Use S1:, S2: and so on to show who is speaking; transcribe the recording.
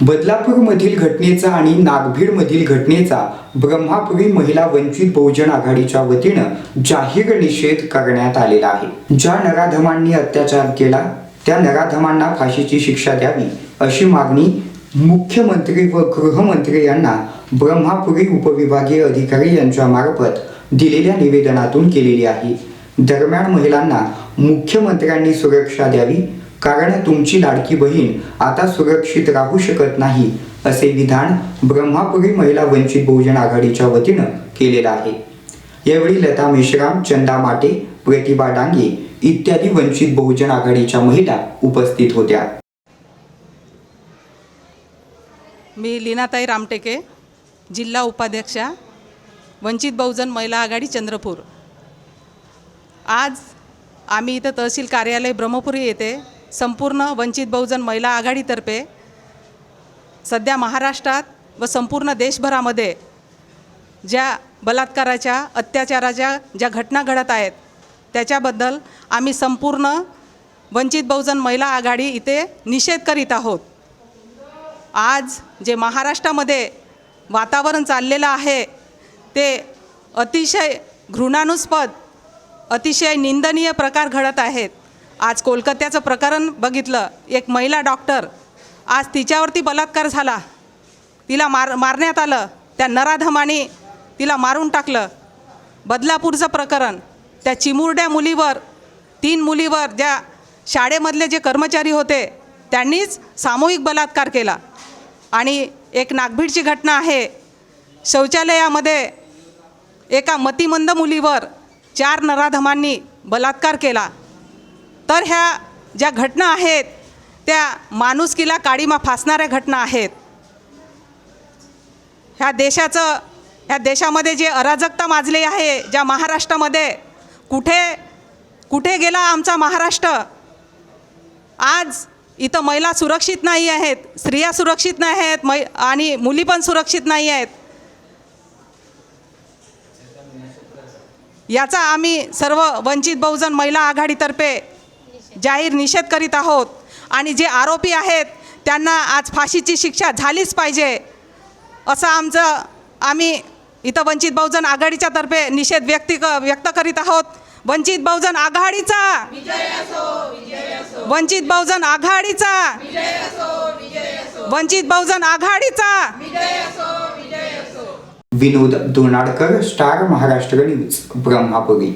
S1: बदलापूरमधील घटनेचा आणि नागभीडमधील घटनेचा ब्रह्मापुरी महिला वंचित बहुजन आघाडीच्या वतीनं जाहीर निषेध करण्यात आलेला आहे. ज्या नराधमांनी अत्याचार केला त्या नराधमांना फाशीची शिक्षा द्यावी अशी मागणी मुख्यमंत्री व गृहमंत्री यांना ब्रह्मापुरी उपविभागीय अधिकारी यांच्या मार्फत दिलेल्या निवेदनातून केलेली आहे. दरम्यान महिलांना मुख्यमंत्र्यांनी सुरक्षा द्यावी कारण तुमची लाडकी बहीण आता सुरक्षित राहू शकत नाही असे विधान ब्रह्मापुरी महिला वंचित बहुजन आघाडीच्या वतीनं केलेलं आहे. यावेळी लता मेश्राम चंदा माटे प्रतिभा डांगे इत्यादी वंचित बहुजन आघाडीच्या महिला उपस्थित होत्या.
S2: मी लीनाताई रामटेके जिल्हा उपाध्यक्षा वंचित बहुजन महिला आघाडी चंद्रपूर. आज आम्ही इथं तहसील कार्यालय ब्रह्मपुरी येथे संपूर्ण वंचित बहुजन महिला आघाडीतर्फे सध्या महाराष्ट्रात व संपूर्ण देशभरामध्ये ज्या बलात्काराच्या अत्याचाराच्या ज्या घटना घडत आहेत त्याच्याबद्दल आम्ही संपूर्ण वंचित बहुजन महिला आघाडी इथे निषेध करीत आहोत. आज जे महाराष्ट्रामध्ये वातावरण चाललेलं आहे ते अतिशय घृणानुस्पद अतिशय निंदनीय प्रकार घडत आहेत. आज कोलकात्याचं प्रकरण बघितलं. एक महिला डॉक्टर आज तिच्यावरती बलात्कार झाला. तिला मार मारण्यात आलं. त्या नराधमाने तिला मारून टाकलं. बदलापूरचं प्रकरण त्या चिमुरड्या मुलीवर तीन मुलीवर ज्या शाळेमधले जे कर्मचारी होते त्यांनीच सामूहिक बलात्कार केला. आणि एक नागभीडची घटना आहे. शौचालयामध्ये एका मतिमंद मुलीवर चार नराधमांनी बलात्कार केला. तर ह्या ज्या घटना आहेत त्या माणुसकीला काळीमा फासणाऱ्या घटना आहेत. ह्या देशाचं ह्या देशामध्ये जे अराजकता माजली आहे ज्या महाराष्ट्रामध्ये कुठे कुठे गेला आमचा महाराष्ट्र? आज इथं महिला सुरक्षित नाही आहेत स्त्रिया सुरक्षित नाही आहेत मै आणि मुली पण सुरक्षित नाही आहेत. याचा आम्ही सर्व वंचित बहुजन महिला आघाडीतर्फे जाहीर निषेध करीत आहोत. आणि जे आरोपी आहेत त्यांना आज फाशीची शिक्षा झालीच पाहिजे. असं आमचं आम्ही इथं वंचित बहुजन आघाडीच्या तर्फे निषेध व्यक्ती क व्यक्त करीत आहोत. वंचित बहुजन आघाडीचा! वंचित बहुजन आघाडीचा! वंचित बहुजन आघाडीचा!
S1: Vinod Donadkar Star Maharashtra News Brahmapuri.